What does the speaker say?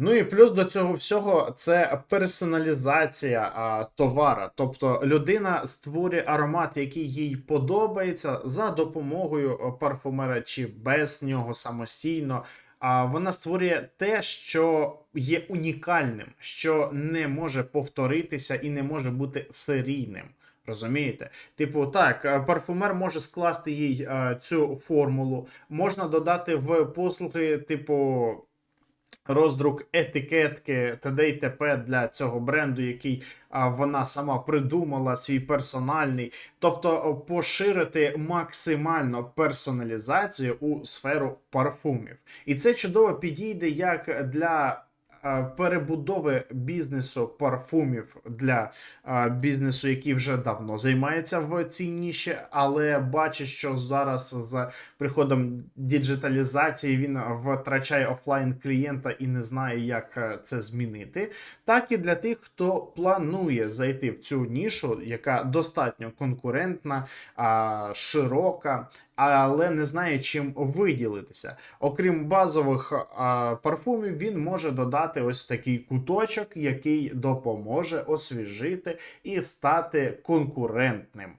Ну і плюс до цього всього це персоналізація а, товара. Тобто людина створює аромат, який їй подобається, за допомогою парфумера чи без нього самостійно. А вона створює те, що є унікальним, що не може повторитися і не може бути серійним. Розумієте? Типу, так, е, парфумер може скласти їй е, цю формулу, можна додати в послуги, типу, роздрук етикетки т.д. і т.п. для цього бренду, який вона сама придумала, свій персональний. Тобто поширити максимально персоналізацію у сферу парфумів. І це чудово підійде як для. Е, Перебудови бізнесу парфумів для е, бізнесу, який вже давно займається в цій ніші, але бачить, що зараз з приходом діджиталізації він втрачає офлайн клієнта і не знає, як е, це змінити. Так і для тих, хто планує зайти в цю нішу, яка достатньо конкурентна, широка. Але не знає чим виділитися. Окрім базових парфумів, він може додати ось такий куточок, який допоможе освіжити і стати конкурентним.